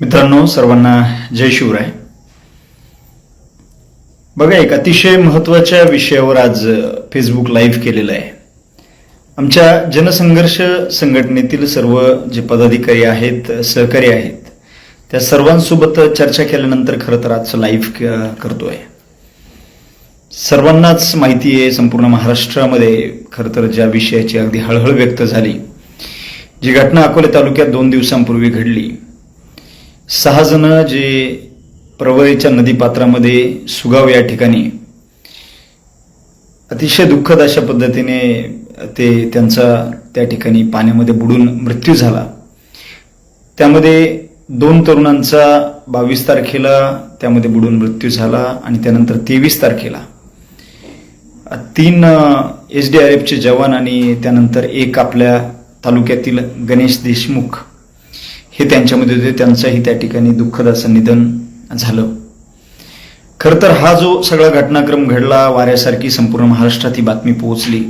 मित्रांनो सर्वांना जय शिवराय. बघा एक अतिशय महत्त्वाच्या विषयावर आज फेसबुक लाईव्ह केलेलं आहे. आमच्या जनसंघर्ष संघटनेतील सर्व जे पदाधिकारी आहेत सहकारी आहेत त्या सर्वांसोबत चर्चा केल्यानंतर खरं तर आज लाईव्ह करतोय. सर्वांनाच माहिती आहे संपूर्ण महाराष्ट्रामध्ये खरं तर ज्या विषयाची अगदी हळहळ व्यक्त झाली जी घटना अकोले तालुक्यात दोन दिवसांपूर्वी घडली सहाजणं जे प्रवळीच्या नदीपात्रामध्ये सुगाव या ठिकाणी अतिशय दुःखद अशा पद्धतीने ते त्यांचा त्या ठिकाणी पाण्यामध्ये बुडून मृत्यू झाला. त्यामध्ये दोन तरुणांचा बावीस तारखेला त्यामध्ये बुडून मृत्यू झाला आणि त्यानंतर तेवीस तारखेला. तीन एच डी आर एफचे जवान आणि त्यानंतर एक आपल्या तालुक्यातील गणेश देशमुख हे त्यांच्यामध्ये होते. त्यांचंही त्या ठिकाणी दुःखद असं निधन झालं. खरं तर हा जो सगळा घटनाक्रम घडला वाऱ्यासारखी संपूर्ण महाराष्ट्रात ही बातमी पोहोचली.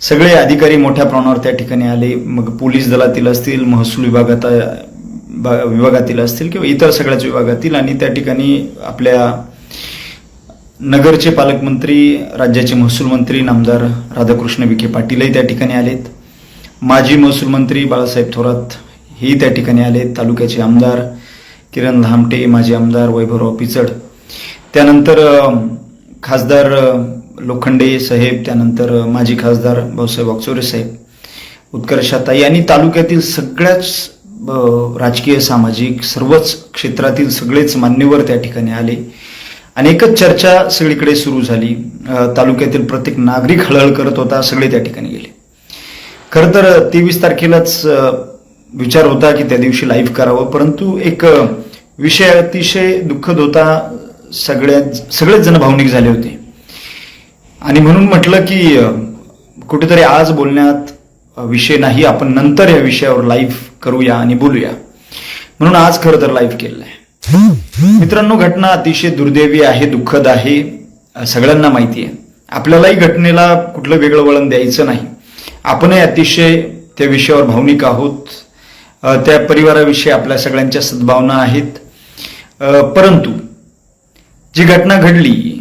सगळे अधिकारी मोठ्या प्रमाणावर त्या ठिकाणी आले. मग पोलीस दलातील असतील महसूल विभागात बा- विभागातील असतील किंवा इतर सगळ्याच विभागातील आणि त्या ठिकाणी आपल्या नगरचे पालकमंत्री राज्याचे महसूल मंत्री नामदार राधाकृष्ण विखे पाटीलही त्या ठिकाणी आलेत. माजी महसूल मंत्री बाळासाहेब थोरात ही त्या ठिकाणी आले तालुक्याचे आमदार किरण धामटे माजी आमदार वैभवराव पिचड. त्यानंतर खासदार लोखंडे साहेब त्यानंतर माजी खासदार भाऊसाहेब वागचोरे साहेब उत्कर्षाताई आणि तालुक्यातील सगळ्याच राजकीय सामाजिक सर्वच क्षेत्रातील सगळेच मान्यवर त्या ठिकाणी आले. आणि एकच चर्चा सगळीकडे सुरू झाली. तालुक्यातील प्रत्येक नागरिक हळहळ करत होता सगळे त्या ठिकाणी गेले. खरं तर तेवीस तारखेलाच विचार होता की त्या दिवशी लाईव्ह करावं परंतु एक विषय अतिशय दुःखद होता. सगळ्यात सगळेच जण भावनिक झाले होते. आणि म्हणून म्हटलं की कुठेतरी आज बोलण्यात विषय नाही आपण नंतर या विषयावर लाईव्ह करूया आणि बोलूया. म्हणून आज खरं तर लाईव्ह केलेलं आहे मित्रांनो घटना अतिशय दुर्दैवी आहे दुःखद आहे सगळ्यांना माहिती आहे. आपल्यालाही घटनेला कुठलं वेगळं वळण द्यायचं नाही. आपणही अतिशय त्या विषयावर भावनिक आहोत. त्या परिवाराविषयी आपल्या सगळ्यांच्या सद्भावना आहेत. परंतु जी घटना घडली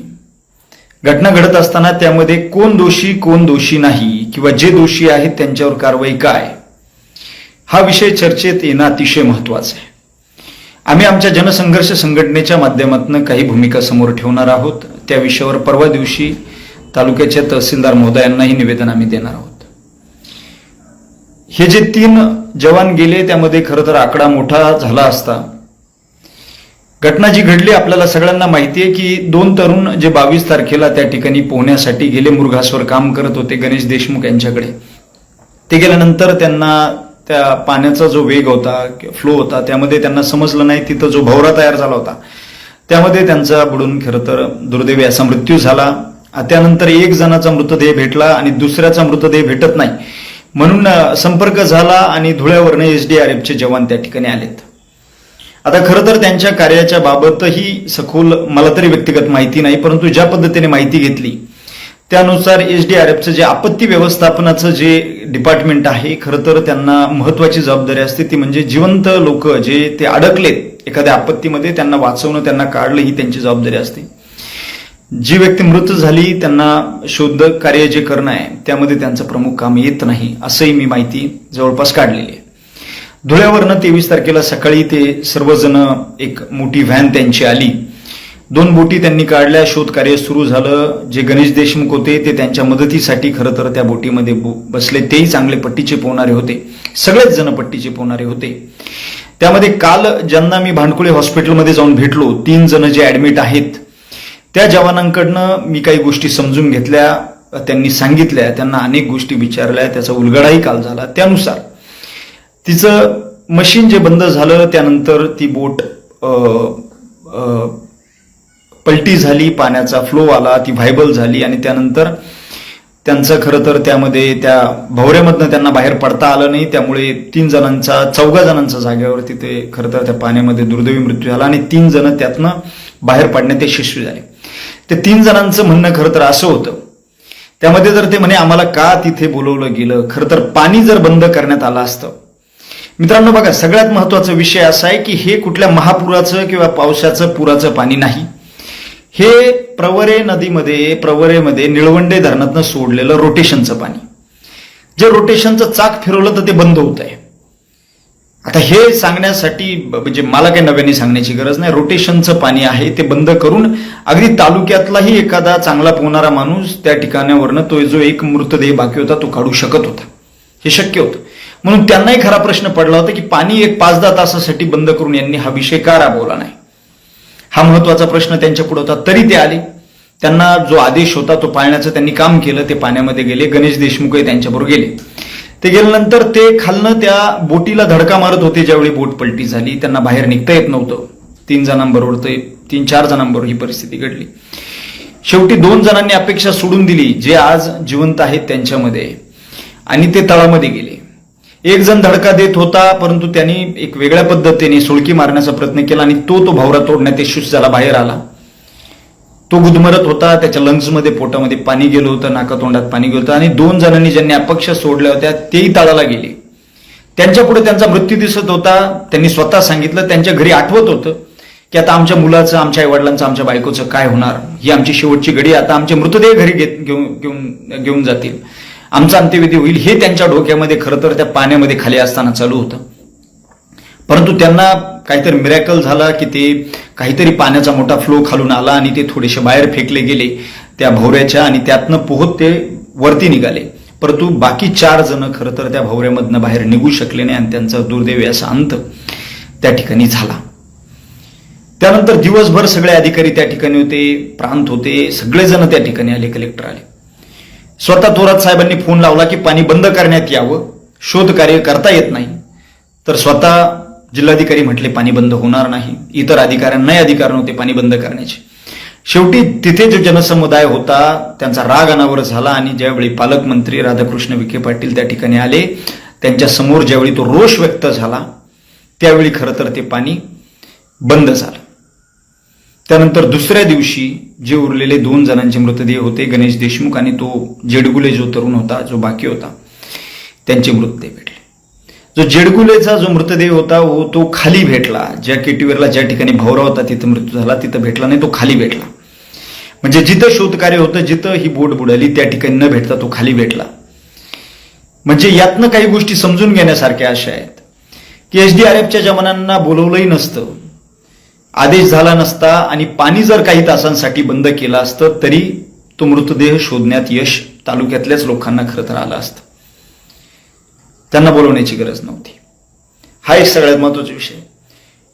घटना घडत असताना त्यामध्ये कोण दोषी कोण दोषी नाही किंवा जे दोषी आहेत त्यांच्यावर कारवाई काय हा विषय चर्चेत येणं अतिशय महत्वाचं आहे. आम्ही आमच्या जनसंघर्ष संघटनेच्या माध्यमातून काही भूमिका समोर ठेवणार आहोत. त्या विषयावर परवा दिवशी तालुक्याच्या तहसीलदार महोदयांनाही निवेदन आम्ही देणार आहोत. हे जे तीन जवान गेले त्यामध्ये खरं तर आकडा मोठा झाला असता. घटना जी घडली आपल्याला सगळ्यांना माहिती आहे की दोन तरुण जे बावीस तारखेला त्या ठिकाणी पोहण्यासाठी गेले मुरघासवर काम करत होते गणेश देशमुख यांच्याकडे. ते गेल्यानंतर त्यांना त्या पाण्याचा जो वेग होता फ्लो होता त्यामध्ये त्यांना समजलं नाही तिथं जो भवरा तयार झाला होता त्यामध्ये त्यांचा बुडून खरं तर दुर्दैवी असा मृत्यू झाला. त्यानंतर एक जणाचा मृतदेह भेटला आणि दुसऱ्याचा मृतदेह भेटत नाही. म्हणून संपर्क झाला आणि धुळ्यावरनं एस डी आर एफचे जवान त्या ठिकाणी आलेत. आता खरं तर त्यांच्या कार्याच्या बाबतही सखोल मला तरी व्यक्तिगत माहिती नाही परंतु ज्या पद्धतीने माहिती घेतली त्यानुसार एस डी आर एफचं जे आपत्ती व्यवस्थापनाचं जे डिपार्टमेंट आहे खरं तर त्यांना महत्वाची जबाबदारी असते. ती म्हणजे जिवंत लोक जे ते अडकलेत एखाद्या आपत्तीमध्ये त्यांना वाचवणं त्यांना काढलं ही त्यांची जबाबदारी असते. जी व्यक्ती मृत झाली त्यांना शोध कार्य जे करणं आहे त्यामध्ये त्यांचं प्रमुख काम येत नाही असंही मी माहिती जवळपास काढलेली आहे. धुळ्यावरनं तेवीस तारखेला सकाळी ते सर्वजण एक मोठी व्हॅन त्यांची आली. दोन बोटी त्यांनी काढल्या शोध कार्य सुरू झालं. जे गणेश देशमुख होते ते त्यांच्या मदतीसाठी खरं तर त्या बोटीमध्ये बसले. तेही चांगले पट्टीचे पोहणारे होते. सगळेच जण पट्टीचे पोहणारे होते. त्यामध्ये काल ज्यांना मी भांडकुळे हॉस्पिटलमध्ये जाऊन भेटलो तीन जण जे ऍडमिट आहेत त्या जवानांकडनं मी काही गोष्टी समजून घेतल्या त्यांनी सांगितल्या त्यांना अनेक गोष्टी विचारल्या त्याचा उलगडाही काल झाला. त्यानुसार तिचं मशीन जे बंद झालं त्यानंतर ती बोट आ, आ, पलटी झाली पाण्याचा फ्लो आला ती व्हायबल झाली आणि त्यानंतर त्यांचं खरं तर त्यामध्ये त्या भवऱ्यामधनं त्यांना बाहेर पडता आलं नाही. त्यामुळे तीन जणांचा चौघा जणांचा जागेवर तिथे खरं तर त्या पाण्यामध्ये दुर्दैवी मृत्यू झाला आणि तीन जण त्यातनं बाहेर पडण्यात यशस्वी झाले. ते तीन जणांचं म्हणणं खरं तर असं होतं. त्यामध्ये जर ते म्हणे आम्हाला का तिथे बोलवलं गेलं? खरं तर पाणी जर बंद करण्यात आलं असतं. मित्रांनो बघा सगळ्यात महत्त्वाचा विषय असा आहे की हे कुठल्या महापुराचं किंवा पावसाचं पुराचं पाणी नाही. हे प्रवरे नदीमध्ये प्रवरेमध्ये निळवंडे धरणातनं सोडलेलं रोटेशनचं पाणी. जे रोटेशनचं चाक फिरवलं तर ते बंद होत आहे. आता हे सांगण्यासाठी म्हणजे मला काही नव्याने सांगण्याची गरज नाही. रोटेशनचं पाणी आहे ते बंद करून अगदी तालुक्यातलाही एखादा चांगला पोहणारा माणूस त्या ठिकाणावरनं तो जो एक मृतदेह बाकी होता तो काढू शकत होता. हे शक्य होतं. म्हणून त्यांनाही खरा प्रश्न पडला होता की पाणी एक पाच दहा तासासाठी बंद करून यांनी हा विषय का राबवला नाही? हा महत्त्वाचा प्रश्न त्यांच्या पुढे होता. तरी ते आले. त्यांना जो आदेश होता तो पाळण्याचं त्यांनी काम केलं ते पाण्यामध्ये गेले. गणेश देशमुखही त्यांच्याबरोबर गेले. ते गेल्यानंतर ते खालनं त्या बोटीला धडका मारत होते ज्यावेळी बोट पलटी झाली. त्यांना बाहेर निघता येत नव्हतं. तीन जणांबरोबर ते तीन चार जणांबरोबर ही परिस्थिती घडली. शेवटी दोन जणांनी अपेक्षा सोडून दिली जे आज जिवंत आहेत त्यांच्यामध्ये. आणि ते तळामध्ये गेले. एक जण धडका देत होता परंतु त्यांनी एक वेगळ्या पद्धतीने सुळकी मारण्याचा प्रयत्न केला आणि तो तो भावरा तोडण्यात यशस्वी झाला बाहेर आला. तो गुदमरत होता त्याच्या लंग्समध्ये पोटामध्ये पाणी गेलं होतं नाकातोंडात पाणी गेलं होतं आणि दोन जणांनी ज्यांनी अपक्ष सोडल्या होत्या तेही तळाला गेले. त्यांच्या पुढे त्यांचा मृत्यू दिसत होता. त्यांनी स्वतः सांगितलं त्यांच्या घरी आठवत होतं की आता आमच्या मुलाचं आमच्या आईवडिलांचं आमच्या बायकोचं काय होणार? ही आमची शेवटची घडी आता आमचे मृतदेह घरी घेत घेऊन घेऊन घेऊन जातील. आमचा अंत्यविधी होईल हे त्यांच्या डोक्यामध्ये खरं तर त्या पाण्यामध्ये खाली असताना चालू होतं. परंतु त्यांना काहीतरी मिरॅकल झाला की ते काहीतरी पाण्याचा मोठा फ्लो खालून आला आणि ते थोडेसे बाहेर फेकले गेले त्या भोवऱ्याच्या आणि त्यातनं पोहत ते वरती निघाले. परंतु बाकी चार जण खरं तर त्या भोवऱ्यामधनं बाहेर निघू शकले नाही आणि त्यांचा दुर्दैवी असा अंत त्या ठिकाणी झाला. त्यानंतर दिवसभर सगळे अधिकारी त्या ठिकाणी होते प्रांत होते सगळेजण त्या ठिकाणी आले कलेक्टर आले. स्वतः थोरात साहेबांनी फोन लावला की पाणी बंद करण्यात यावं शोध कार्य करता येत नाही. तर स्वतः जिल्हाधिकारी म्हटले पाणी बंद होणार नाही. इतर अधिकाऱ्यांनाही अधिकार नव्हते पाणी बंद करण्याचे. शेवटी तिथे जो जनसमुदाय होता त्यांचा राग अनावर झाला आणि ज्यावेळी पालकमंत्री राधाकृष्ण विखे पाटील त्या ठिकाणी आले त्यांच्यासमोर ज्यावेळी तो रोष व्यक्त झाला त्यावेळी खरं तर ते पाणी बंद झालं. त्यानंतर दुसऱ्या दिवशी जे उरलेले दोन जणांचे मृतदेह होते गणेश देशमुख आणि तो जेडगुले जो तरुण होता जो बाकी होता त्यांचे मृतदेह भेटले. जो जेडगुलेचा जो मृतदेह होता हो तो खाली भेटला. ज्या केटीवेरला ज्या ठिकाणी भवरा होता तिथं मृत्यू झाला तिथं भेटला नाही तो खाली भेटला. म्हणजे जिथं शोधकार्य होतं जिथं ही बोट बुडाली त्या ठिकाणी न भेटता तो खाली भेटला. म्हणजे यातनं काही गोष्टी समजून घेण्यासारख्या अशा आहेत. की एच डी आर एफच्या जवानांना बोलवलंही नसतं. आदेश झाला नसता आणि पाणी जर काही तासांसाठी बंद केलं असतं तरी तो मृतदेह शोधण्यात यश तालुक्यातल्याच लोकांना खरं तर आलं असतं. त्यांना बोलवण्याची गरज नव्हती. हा एक सगळ्यात महत्त्वाचा विषय.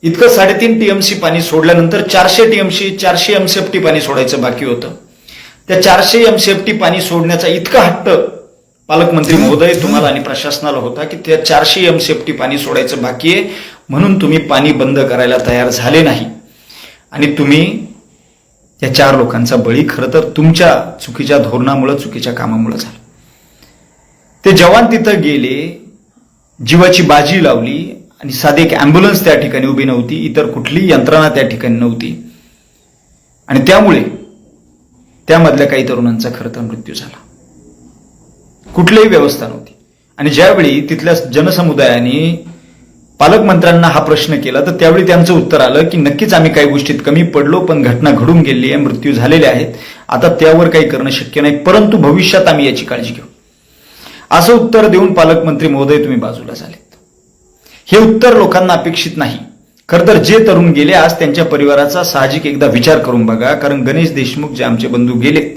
इतकं साडेतीन टीएमसी पाणी सोडल्यानंतर चारशे टीएमसी चारशे एमसीएफटी पाणी सोडायचं बाकी होतं. त्या चारशे एमसीएफटी पाणी सोडण्याचा इतका हट्ट पालकमंत्री महोदय तुम्हाला आणि प्रशासनाला होता की त्या चारशे एमसीएफटी पाणी सोडायचं बाकी आहे म्हणून तुम्ही पाणी बंद करायला तयार झाले नाही. आणि तुम्ही या चार लोकांचा बळी खरं तर तुमच्या चुकीच्या धोरणामुळं चुकीच्या कामामुळं झाला. ते जवान तिथं गेले जीवाची बाजी लावली आणि साधी एक ॲम्ब्युलन्स त्या ठिकाणी उभी नव्हती इतर कुठलीही यंत्रणा त्या ठिकाणी नव्हती. आणि त्यामुळे त्यामधल्या काही तरुणांचा खरं तर मृत्यू झाला. कुठलीही व्यवस्था नव्हती. आणि ज्यावेळी तिथल्या जनसमुदायाने पालकमंत्र्यांना हा प्रश्न केला तर त्यावेळी त्यांचं उत्तर आलं की नक्कीच आम्ही काही गोष्टीत कमी पडलो पण घटना घडून गेली आहे मृत्यू झालेले आहेत. आता त्यावर काही करणं शक्य नाही परंतु भविष्यात आम्ही याची काळजी घेऊ. असं उत्तर देऊन पालकमंत्री महोदय तुम्ही बाजूला झालेत. हे उत्तर लोकांना अपेक्षित नाही. खरं तर जे तरुण गेले आज त्यांच्या परिवाराचा साहजिक एकदा विचार करून बघा. कारण गणेश देशमुख जे आमचे बंधू गेलेत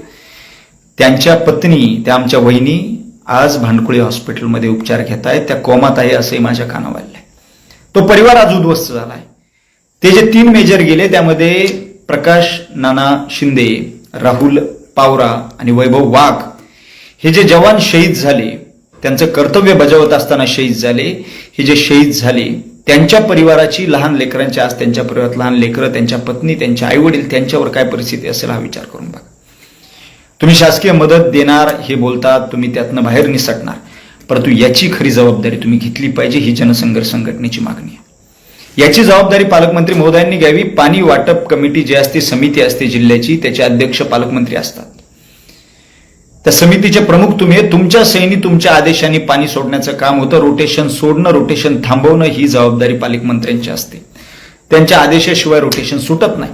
त्यांच्या पत्नी त्या आमच्या वहिनी आज भांडकुळे हॉस्पिटलमध्ये उपचार घेत आहेत त्या कोमात आहे असंही माझ्या कानावर आलंय. तो परिवार आज उद्ध्वस्त झालाय. ते जे तीन मेजर गेले त्यामध्ये प्रकाश नाना शिंदे राहुल पावरा आणि वैभव वाघ हे जे जवान शहीद झाले त्यांचं कर्तव्य बजावत असताना शहीद झाले. हे जे शहीद झाले त्यांच्या परिवाराची लहान लेकरांच्या आज त्यांच्या परिवारात लहान लेकरं त्यांच्या पत्नी त्यांच्या आईवडील त्यांच्यावर काय परिस्थिती असेल हा विचार करून बघा. तुम्ही शासकीय मदत देणार हे बोलतात तुम्ही त्यातनं बाहेर निसटणार. परंतु याची खरी जबाबदारी तुम्ही घेतली पाहिजे ही जनसंघर्ष संघटनेची मागणी आहे. याची जबाबदारी पालकमंत्री महोदयांनी घ्यावी. पाणी वाटप कमिटी जी असते समिती असते जिल्ह्याची त्याचे अध्यक्ष पालकमंत्री असतात. त्या समितीचे प्रमुख तुम्ही तुमच्या सैनी तुमच्या आदेशाने पाणी सोडण्याचं काम होतं. रोटेशन सोडणं रोटेशन थांबवणं ही जबाबदारी पालकमंत्र्यांची असते. त्यांच्या आदेशाशिवाय रोटेशन सुटत नाही.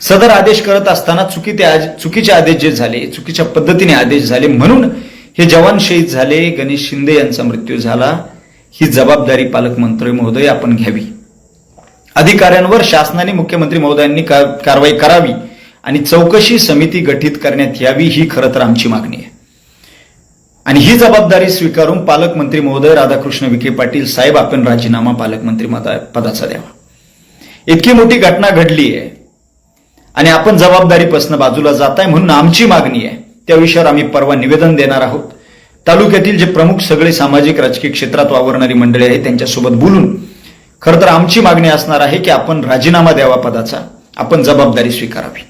सदर आदेश करत असताना चुकी ते चुकीचे आदेश जे झाले चुकीच्या पद्धतीने आदेश झाले म्हणून हे जवान शहीद झाले. गणेश शिंदे यांचा मृत्यू झाला. ही जबाबदारी पालकमंत्री महोदय आपण घ्यावी. अधिकाऱ्यांवर शासनाने मुख्यमंत्री महोदयांनी कारवाई करावी. आणि चौकशी समिती गठीत करण्यात यावी ही खरं तर आमची मागणी आहे. आणि ही जबाबदारी स्वीकारून पालकमंत्री महोदय राधाकृष्ण विखे पाटील साहेब आपण राजीनामा पालकमंत्री पदाचा द्यावा. इतकी मोठी घटना घडली आहे आणि आपण जबाबदारीपासून बाजूला जात आहे म्हणून आमची मागणी आहे. त्या विषयावर आम्ही परवा निवेदन देणार आहोत. तालुक्यातील जे प्रमुख सगळे सामाजिक राजकीय क्षेत्रात वावरणारी मंडळी आहेत त्यांच्यासोबत बोलून खरं तर आमची मागणी असणार आहे की आपण राजीनामा द्यावा पदाचा. आपण जबाबदारी स्वीकारावी.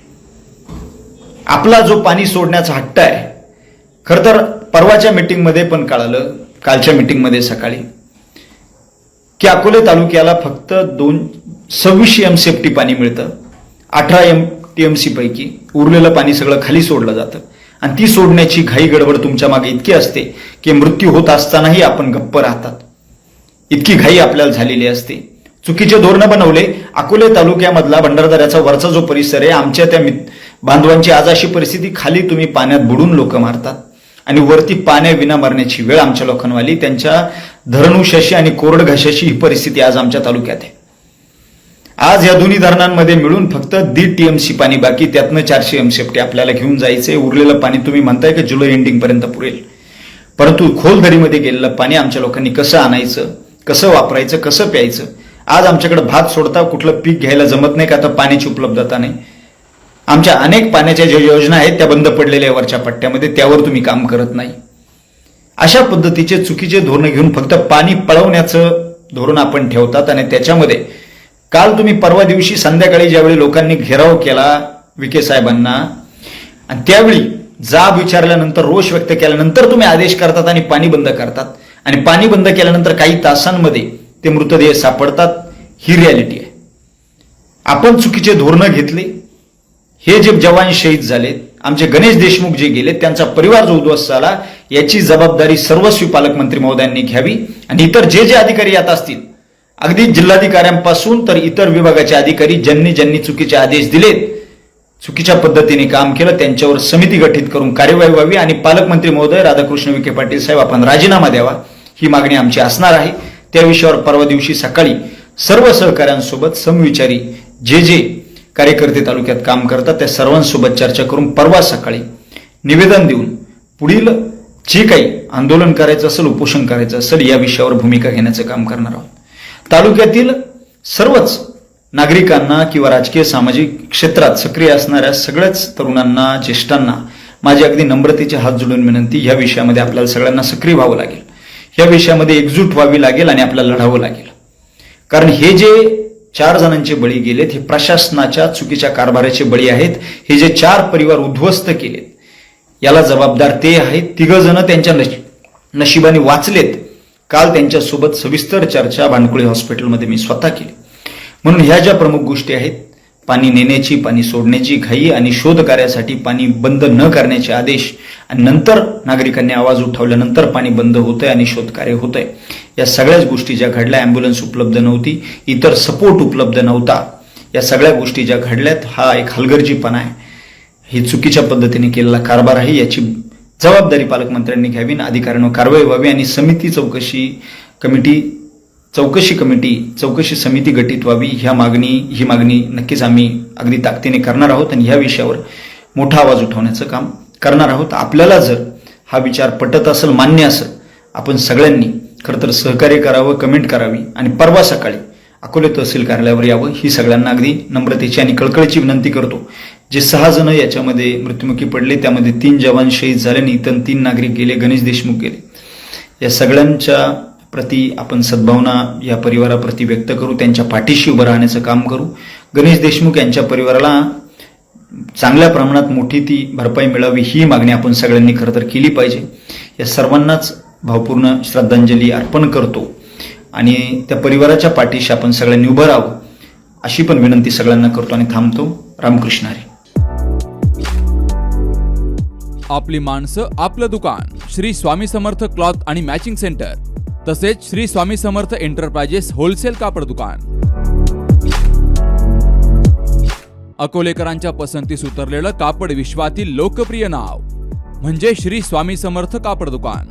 आपला जो पाणी सोडण्याचा हट्ट आहे खरं तर परवाच्या मिटिंगमध्ये पण कळालं कालच्या मिटिंगमध्ये सकाळी की अकोले तालुक्याला फक्त दोन सव्वीसशे एम सेफ्टी पाणी मिळतं अठरा एम टी एम सी पैकी उरलेलं पाणी सगळं खाली सोडलं जातं. आणि ती सोडण्याची घाई गडबड तुमच्या मागे इतकी असते की मृत्यू होत असतानाही आपण गप्प राहतात. इतकी घाई आपल्याला झालेली असते. चुकीचे धोरणं बनवले अकोले तालुक्यामधला भंडारदऱ्याचा वरचा जो परिसर आहे आमच्या त्या मित- बांधवांची आज अशी परिस्थिती खाली तुम्ही पाण्यात बुडून लोक मारतात. आणि वरती पाण्याविना मरण्याची वेळ आमच्या लोकांवाली त्यांच्या धरणुशाशी आणि कोरड घशाशी ही परिस्थिती आज आमच्या तालुक्यात आहे. आज या दोन्ही धरणांमध्ये मिळून फक्त दीड टीएमसी पाणी बाकी त्यातनं चारशे एमसीएफटी आपल्याला घेऊन जायचंय. उरलेलं पाणी तुम्ही म्हणताय की जुलै एंडिंग पर्यंत पुरेल? परंतु खोल दरीमध्ये गेलेलं पाणी आमच्या लोकांनी कसं आणायचं कसं वापरायचं कसं प्यायचं? आज आमच्याकडे भात सोडता कुठलं पीक घ्यायला जमत नाही का? आता पाण्याची उपलब्धता नाही. आमच्या अनेक पाण्याच्या ज्या योजना आहेत त्या बंद पडलेल्या वरच्या पट्ट्यामध्ये त्यावर तुम्ही काम करत नाही. अशा पद्धतीचे चुकीचे धोरण घेऊन फक्त पाणी पळवण्याचं धोरण आपण ठेवतात आणि त्याच्यामध्ये काल तुम्ही परवा दिवशी संध्याकाळी ज्यावेळी लोकांनी घेराव केला विखे साहेबांना आणि त्यावेळी जाब विचारल्यानंतर रोष व्यक्त केल्यानंतर तुम्ही आदेश करतात आणि पाणी बंद करतात. आणि पाणी बंद केल्यानंतर काही तासांमध्ये ते मृतदेह सापडतात. ही रियालिटी आहे. आपण चुकीचे धोरणं घेतले हे जे जवान शहीद झाले आमचे गणेश देशमुख जे गेले त्यांचा परिवार जो उद्ध्वस्त झाला याची जबाबदारी सर्वस्वी पालकमंत्री महोदयांनी घ्यावी. आणि इतर जे जे अधिकारी यात असतील अगदी जिल्हाधिकाऱ्यांपासून तर इतर विभागाचे अधिकारी ज्यांनी ज्यांनी चुकीचे आदेश दिलेत चुकीच्या पद्धतीने काम केलं त्यांच्यावर समिती गठीत करून कार्यवाही व्हावी. आणि पालकमंत्री महोदय राधाकृष्ण विखे पाटील साहेब आपण राजीनामा द्यावा ही मागणी आमची असणार आहे. त्या विषयावर परवा दिवशी सकाळी सर्व सहकाऱ्यांसोबत समविचारी जे जे कार्यकर्ते तालुक्यात काम करतात. त्या सर्वांसोबत चर्चा करून परवा सकाळी निवेदन देऊन पुढील जे काही आंदोलन करायचं असेल उपोषण करायचं असेल या विषयावर भूमिका घेण्याचं काम करणार आहोत. तालुक्यातील सर्वच नागरिकांना किंवा राजकीय सामाजिक क्षेत्रात सक्रिय असणाऱ्या सगळ्याच तरुणांना ज्येष्ठांना माझी अगदी नम्रतेचे हात जोडून विनंती या विषयामध्ये आपल्याला सगळ्यांना सक्रिय व्हावं लागेल. या विषयामध्ये एकजूट व्हावी लागेल आणि आपल्याला लढावं लागेल. कारण हे जे चार जणांचे बळी गेलेत. हे प्रशासनाच्या चुकीच्या कारभाराचे बळी आहेत. हे जे चार परिवार उद्ध्वस्त केलेत याला जबाबदार ते आहेत. तिघ जण त्यांच्या नश- नशिबाने वाचलेत. काल त्यांच्यासोबत सविस्तर चर्चा भांडकुळे हॉस्पिटलमध्ये मी स्वतः केली. म्हणून ह्या ज्या प्रमुख गोष्टी आहेत पाणी नेण्याची पाणी सोडण्याची घाई आणि शोध कार्यासाठी पाणी बंद न करण्याचे आदेश आणि नंतर नागरिकांनी आवाज उठवल्यानंतर पाणी बंद होतंय आणि शोधकार्य होतंय. या सगळ्याच गोष्टी ज्या घडल्या अँब्युलन्स उपलब्ध नव्हती इतर सपोर्ट उपलब्ध नव्हता. या सगळ्या गोष्टी ज्या घडल्यात हा एक हलगर्जीपणा आहे. हे चुकीच्या पद्धतीने केलेला कारभार आहे याची जबाबदारी पालकमंत्र्यांनी घ्यावी आणि अधिकाऱ्यांवर कारवाई व्हावी आणि समिती चौकशी कमिटी चौकशी कमिटी चौकशी समिती गठीत व्हावी. ह्या मागणी ही मागणी नक्कीच आम्ही अगदी ताकदीने करणार आहोत आणि ह्या विषयावर मोठा आवाज उठवण्याचं काम करणार आहोत. आपल्याला जर हा विचार पटत असेल मान्य असेल आपण सगळ्यांनी खरं तर सहकार्य करावं कमेंट करावी आणि परवा सकाळी अकोले तहसील कार्यालयावर यावं ही सगळ्यांना अगदी नम्रतेची आणि कळकळीची विनंती करतो. जे सहा जण याच्यामध्ये मृत्युमुखी पडले त्यामध्ये तीन जवान शहीद झाल्याने इतर तीन नागरिक गेले गणेश देशमुख गेले. या सगळ्यांच्या प्रती आपण सद्भावना या परिवाराप्रती व्यक्त करू त्यांच्या पाठीशी उभं राहण्याचं काम करू. गणेश देशमुख यांच्या परिवाराला चांगल्या प्रमाणात मोठी ती भरपाई मिळावी ही मागणी आपण सगळ्यांनी खरं तर केली पाहिजे. या सर्वांनाच भावपूर्ण श्रद्धांजली अर्पण करतो. आणि त्या परिवाराच्या पाठीशी आपण सगळ्यांनी उभं राहावं अशी पण विनंती सगळ्यांना करतो आणि थांबतो. रामकृष्ण हरी. आपली माणसं आपलं दुकान श्री स्वामी समर्थ क्लॉथ आणि मॅचिंग सेंटर तसेच श्री स्वामी समर्थ एंटरप्राइजेस होलसेल कापड दुकान. अकोलेकरांच्या पसंतीस उतरलेलं कापड विश्वातील लोकप्रिय नाव म्हणजे श्री स्वामी समर्थ कापड दुकान.